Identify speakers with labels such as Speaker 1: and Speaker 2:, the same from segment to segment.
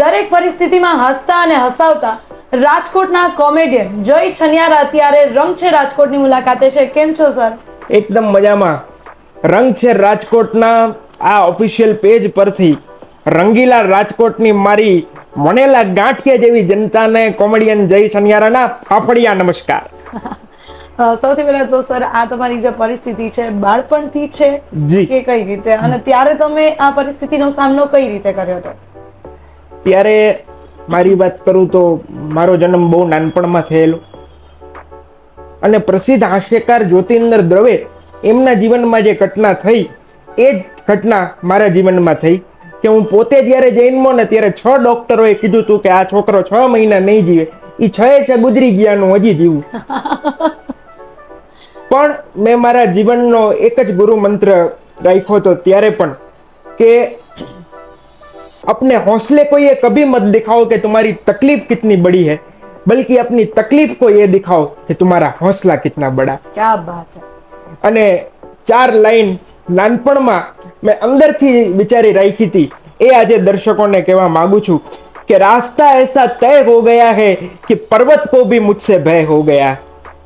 Speaker 1: દરેક પરિસ્થિતિમાં હસતા અને હસાવતા રાજકોટના કોમેડિયન જય છનિયારા અત્યારે રંગ છે રાજકોટની મુલાકાતે છે. કેમ છો સર?
Speaker 2: એકદમ મજામાં. રંગ છે રાજકોટના આ ઓફિશિયલ પેજ પરથી. રંગીલા રાજકોટની મારી મનેલા ગાંઠિયા જેવી જનતાને કોમેડિયન જય સનિયારાના ફાફડિયા નમસ્કાર.
Speaker 1: સૌથી પહેલા તો સર આ તમારી જે પરિસ્થિતિ છે બાળપણથી છે. કે કઈ રીતે? અને ત્યારે તમે આ પરિસ્થિતિનો સામનો કઈ રીતે કર્યો હતો?
Speaker 2: ત્યારે મારી વાત કરું તો મારો જન્મ બહુ નાનપણમાં થયેલો. અને પ્રસિદ્ધ હાસ્યકાર જ્યોતિન્દર દ્રવે એમના જીવનમાં જે ઘટના થઈ એ જ ઘટના મારા જીવનમાં થઈ કે હું પોતે જ્યારે જન્મો ને ત્યારે છ ડોક્ટરોએ કીધું હતું કે આ છોકરો છ મહિના નહીં જીવે. એ છ છે ગુજરી ગયાનું હજી જીવું. પણ મેં મારા જીવનનો એક જ ગુરુ મંત્ર રાખ્યો હતો ત્યારે પણ કે अपने हौसले को ये कभी मत दिखाओ कि तुम्हारी तकलीफ कितनी बड़ी है बल्कि अपनी तकलीफ को ये दिखाओ कि तुम्हारा हौसला कितना बड़ा
Speaker 1: ક્યાં બાત હે
Speaker 2: અને ચાર લાઈન નાનપણમાં મેં અંદરથી વિચારી રાખી હતી એ આજે દર્શકોને કહેવા માંગુ છું કે रास्ता ऐसा तय हो गया है कि पर्वत को भी मुझसे भय हो गया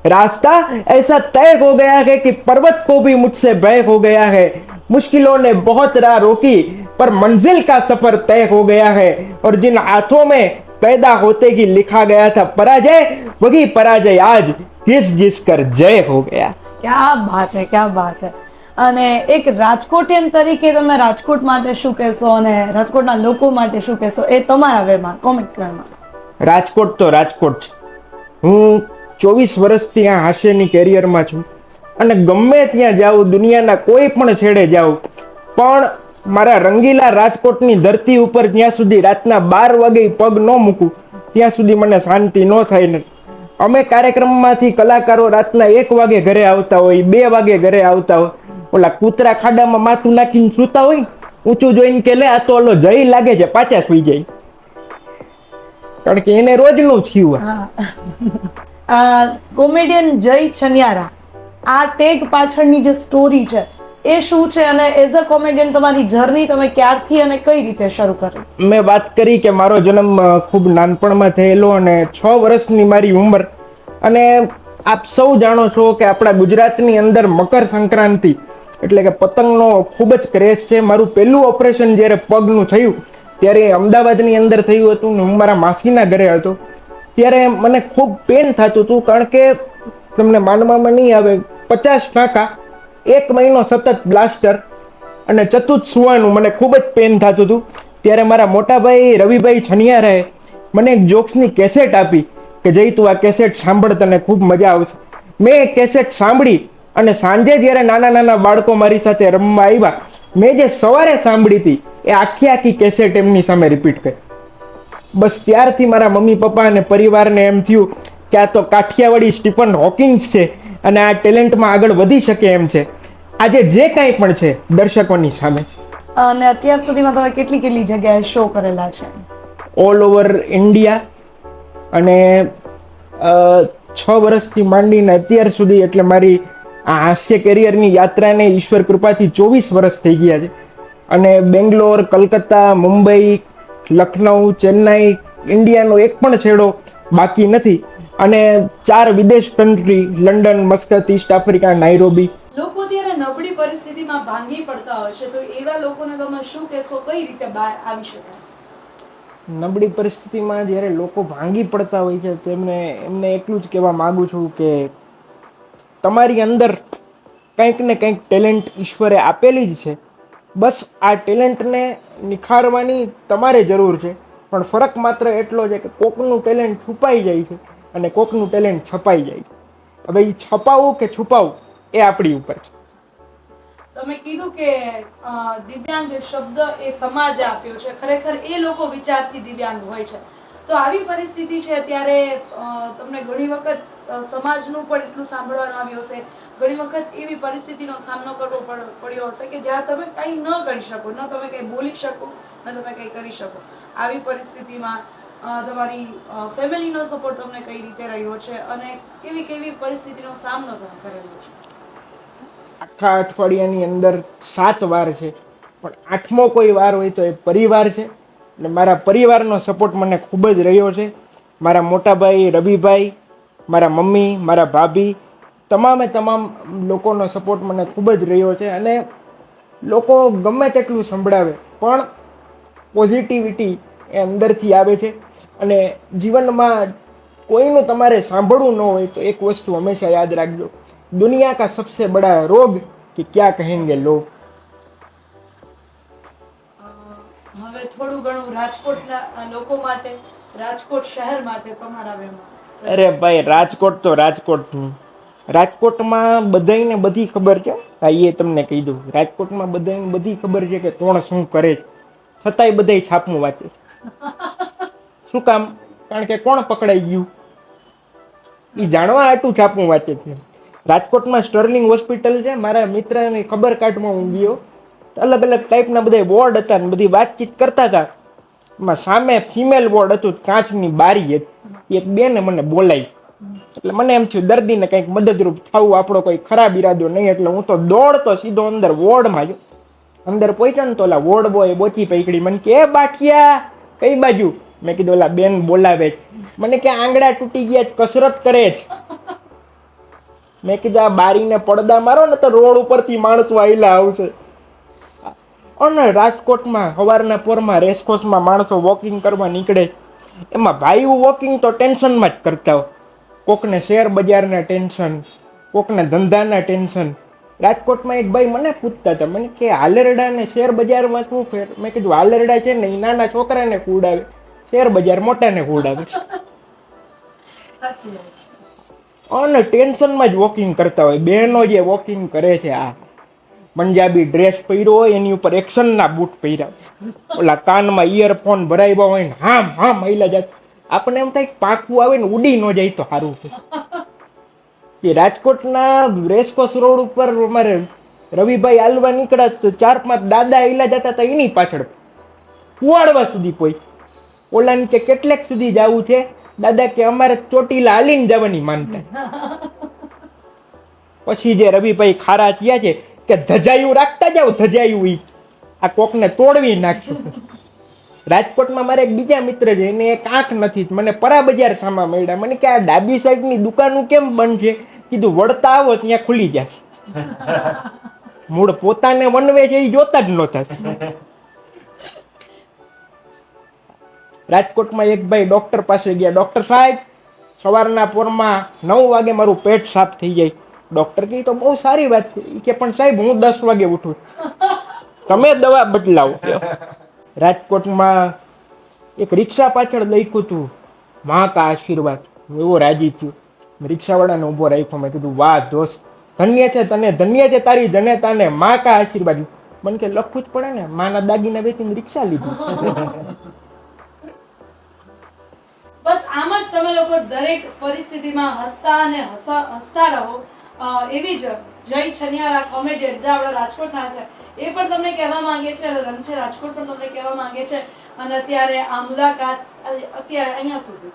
Speaker 2: रास्ता ऐसा तय हो गया है कि पर्वत को भी मुझसे भय हो गया है मुश्किलों ने बहुत राह रोकी पर मंजिल का सफर तय हो गया है और जिन हाथों में पैदा होते ही लिखा गया था पराजय वही पराजय आज घिस घिस कर जय हो गया
Speaker 1: ક્યાં બાત હે ક્યાં બાત હે અને એક રાજકોટિયન તરીકે તમે રાજકોટ માટે શું કહેશો અને રાજકોટના લોકો માટે શું કહેશો એ તમારા વેમાં કોમેન્ટ વેમાં
Speaker 2: રાજકોટ તો રાજકોટ છે હું ચોવીસ વર્ષથી આ હાસ્યની કેરિયરમાં છું અને ગમે ત્યાં જાઉં દુનિયાના કોઈ પણ છેડે જાઉં પણ મારા રંગીલા રાજકોટની ધરતી ઉપર જ્યાં સુધી રાતના બાર વાગે પગ ન મૂકું. ત્યાં સુધી મને શાંતિ ન થાય ને. અમે કાર્યક્રમમાંથી કલાકારો રાતના એક વાગે ઘરે આવતા હોય, બે વાગે ઘરે આવતા હોય. ઓલા કૂતરા ખાડામાં માથું નાખીને સૂતા હોય, ઊંચું જોઈને કે, લે, આ તો ઓલો જઈ લાગે છે, પાછા સુઈ જાય. કારણ કે એને રોજનું થયું.
Speaker 1: કોમેડિયન જય છનિયારા. આ ટેગ પાછળની જે સ્ટોરી છે એ શું છે અને એઝ અ કોમેડિયન તમારી જર્ની તમે ક્યારથી અને કઈ રીતે શરૂ કરી?
Speaker 2: મેં વાત કરી કે મારો જન્મ ખૂબ નાનપણમાં થયેલો અને છ વર્ષની મારી ઉંમર. અને આપ સૌ જાણો છો કે આપણા ગુજરાતની અંદર મકર સંક્રાંતિ એટલે કે પતંગનો ખૂબ જ ક્રેઝ છે. મારું પહેલું ઓપરેશન જ્યારે પગનું થયું, ત્યારે અમદાવાદની અંદર થયું હતું ને હું મારા માસીના ઘરે હતો. ત્યારે મને ખૂબ પેન થતું હતું કારણ કે તમને માનવામાં નહીં આવે, પચાસ ટાંકા એક મહિનો સતત બ્લાસ્ટર અને ચતુત સુવાનું મને ખૂબ જ પેન થતું હતું. ત્યારે મારા મોટાભાઈ રવિભાઈ છનિયા રહે, મને એક જોક્સની કેસેટ આપી કે જઈ તું આ કેસેટ સાંભળ, તને ખૂબ મજા આવશે. મેં એ કેસેટ સાંભળી અને સાંજે જ્યારે નાના નાના બાળકો મારી સાથે રમવા આવ્યા, મેં જે સવારે સાંભળી હતી, એ આખી આખી કેસેટ એમની સામે રિપીટ કરી. બસ ત્યારથી મારા મમ્મી પપ્પા અને પરિવારને એમ થયું કે આ તો કાઠિયાવાડી સ્ટીફન હોકિન્સ છે. અને આ ટેલેન્ટમાં આગળ વધી શકે એમ છે. આજે જે કાંઈ પણ છે દર્શકોની સામે.
Speaker 1: અને અત્યાર સુધીમાં તમે કેટલી કેટલી જગ્યાએ શો કરેલા છે?
Speaker 2: ઓલ ઓવર ઇન્ડિયા અને છ વર્ષથી માંડીને અત્યાર સુધી એટલે મારી આ હાસ્ય કેરિયરની યાત્રાને ઈશ્વર કૃપાથી ચોવીસ વર્ષ થઈ ગયા છે. અને બેંગ્લોર કલકત્તા મુંબઈ લખનઉ ચેન્નાઈ ઇન્ડિયાનો એક પણ છેડો બાકી નથી. અને ચાર વિદેશ country London Muscat East Africa Nairobi
Speaker 1: લોકો ત્યારે નબળી પરિસ્થિતિમાં ભાંગી પડતા હોય છે. તો એવા લોકોને તમે શું કહેશો? કઈ રીતે બહાર આવી શકાય?
Speaker 2: નબળી પરિસ્થિતિમાં જ્યારે લોકો ભાંગી પડતા હોય છે તેમને એમને એટલું જ કહેવા માગું છું કે તમારી અંદર કંઈક ને કંઈક ટેલેન્ટ ઈશ્વરે આપેલી જ છે. બસ આ ટેલેન્ટને નિખારવાની તમારે જરૂર છે. પણ ફરક માત્ર એટલો છે કે કોકનું ટેલેન્ટ છુપાઈ જાય છે. અને કોકનું ટેલેન્ટ છપાઈ જાય. હવે એ છપાવવું કે છુપાવવું એ આપણી ઉપર છે.
Speaker 1: તમે કીધું કે દિવ્યાંગ શબ્દ એ સમાજે આપ્યો છે. ખરેખર એ લોકો વિચારથી દિવ્યાંગ હોય છે. તો આવી પરિસ્થિતિ છે ત્યારે તમને ઘણી વખત સમાજનું પણ એટલું સાંભળવાનું આવ્યું હશે. ઘણી વખત એવી પરિસ્થિતિનો સામનો કરવો પડ્યો હશે કે જ્યાં તમે કંઈ ન કરી શકો. ન તમે કંઈ બોલી શકો, ન તમે કંઈ કરી શકો. આવી પરિસ્થિતિમાં તમારી ફેમિલીનો સપોર્ટ તમને કઈ રીતે રહ્યો છે અને કેવી કેવી પરિસ્થિતિનો સામનો તમે કરેલો છે?
Speaker 2: આખા અઠવાડિયાની અંદર સાત વાર છે, પણ આઠમો કોઈ વાર હોય તો એ પરિવાર છે. અને મારા પરિવારનો સપોર્ટ મને ખૂબ જ રહ્યો છે. મારા મોટાભાઈ રવિભાઈ, મારા મમ્મી, મારા ભાભી, તમામે તમામ લોકોનો સપોર્ટ મને ખૂબ જ રહ્યો છે અને લોકો ગમે તેટલું સંભળાવે, પણ પોઝિટિવિટી એ અંદરથી આવે છે. અને જીવનમાં કોઈનું તમારે સાંભળવું ન હોય તો એક વસ્તુ હંમેશા યાદ રાખજો. દુનિયા કા સબસે બડા રોગ કે ક્યાં કહેંગે લોગ?
Speaker 1: હવે થોડું ઘણું રાજકોટના લોકો માટે રાજકોટ શહેર માટે તમારા વેમાં
Speaker 2: અરે ભાઈ રાજકોટ તો રાજકોટ રાજકોટમાં બધાયને બધી ખબર છે? હા એ તમને કહી દઉં. રાજકોટમાં બધાને બધી ખબર છે કે કોણ શું કરે છતાંય બધાય છાપું વાંચે છે. શું કામ? કારણ કે કોણ પકડાઈ ગયું? એ જાણવા હાટું છાપું વાંચે છે રાજકોટમાં સ્ટર્લિંગ હોસ્પિટલ છે. મારા મિત્રની ખબર કાઢમાં હું ગયો. અલગ અલગ ટાઈપના બધા બોર્ડ હતા ને બધી વાતચીત કરતા હતા. એમાં સામે ફિમેલ બોર્ડ હતું કાચની બારી હતી. એક બેને મને બોલાવી એટલે મને એમ થયું, દર્દીને કંઈક મદદરૂપ થવું આપણો કોઈ ખરાબ ઈરાદો નહીં. એટલે હું તો દોડતો સીધો અંદર વોર્ડમાં જો અંદર પહોંચ્યો ને તો ઓલા વોર્ડ બોય બોચી પકડી. મને કે બાકીયા કઈ બાજુ? મેં કીધું, ઓલા બેન બોલાવે મને કે આંગળા તૂટી ગયા કસરત કરે જ મેં કીધું, આ બારીને પડદા મારો ને તો રોડ ઉપરથી માણસો આવેલા આવશે. અને રાજકોટમાં સવારના પોરમાં રેસકોર્સમાં માણસો વોકિંગ કરવા નીકળે. એમાં ભાઈઓ વોકિંગ તો ટેન્શનમાં જ કરતા હોય. કોકને શેર બજારના ટેન્શન, કોકને ધંધાના ટેન્શન. રાજકોટમાં એક ભાઈ મને પૂછતા હતા. મને કે આલરડાને શેર બજારમાં શું ફેર મેં કીધું આલરડા છે ને એ નાના છોકરાને કુડાવે શેર બજાર મોટાને
Speaker 1: છે
Speaker 2: અને ટેન્શનમાં જ વોકિંગ કરતા હોય. બહેનો જે વોકિંગ કરે છે આ પંજાબી ડ્રેસ પહેર્યો હોય એની ઉપર એક્શનના બૂટ પહેર્યા. ઓલા કાનમાં ઇયરફોન ભરાવ્યા હોય ને હામ હામ મહિલા જાય. આપણે એમ થાય કે પાંખું આવે ને ઉડી ન જાય તો સારું છે. કે રાજકોટના રેસકોર્સ રોડ ઉપર અમારે રવિભાઈ હાલવા નીકળ્યા તો ચાર પાંચ દાદા આઈલા જતા હતા એની પાછળ કુવાડવા સુધી કોઈ ઓલાને કે કેટલેક સુધી જવું છે? દાદા કે અમારે ચોટીલા હાલીને જવાની માનતા. પછી જે રવિભાઈ ખારા થયા છે કે ધજાયું રાખતા જાવ ધજાયું ઈ. આ કોકને તોડવી નાખ્યું રાજકોટમાં મારે એક બીજા મિત્ર છે એને એક આંખ નથી મને પરા બજાર સામા મળ્યા. મને કે આ ડાબી સાઈડની દુકાનું કેમ બંધ છે? કીધું વળતા આવો ત્યાં ખુલી જાય મૂળ પોતાને વનવે છે એ જોતા જ નહોતા રાજકોટમાં એક ભાઈ ડોક્ટર પાસે ગયા. ડોક્ટર સાહેબ સવારના પોરમાં નવ વાગે મારું પેટ સાફ થઈ જાય. ડોક્ટર કહે તો બહુ સારી વાત છે. કે પણ સાહેબ હું દસ વાગે ઉઠું તમે દવા બદલાવો. રાજકોટમાં એક રિક્ષા પાછળ લખ્યું હતું, માં કા આશીર્વાદ. હું એવો રાજી થયો. રિક્ષાવાળાને ઊભો રાખ્યો. મેં કીધું, વાહ દોસ્ત, ધન્ય છે તને, ધન્ય છે તારી જનેતાને, માં કા આશીર્વાદ. મને કે લખવું જ પડે ને, માના દાગીના વેચીને રિક્ષા લીધી.
Speaker 1: બસ આમ જ તમે લોકો દરેક પરિસ્થિતિમાં હસતા અને હસતા રહો. એવી જ જય છનિયારા કોમેડિયન જે આપણા રાજકોટના છે. એ પણ તમને કહેવા માંગે છે, અને રંગ છે રાજકોટ પણ તમને કહેવા માંગે છે. અને અત્યારે આ મુલાકાત અત્યારે અહીંયા સુધી.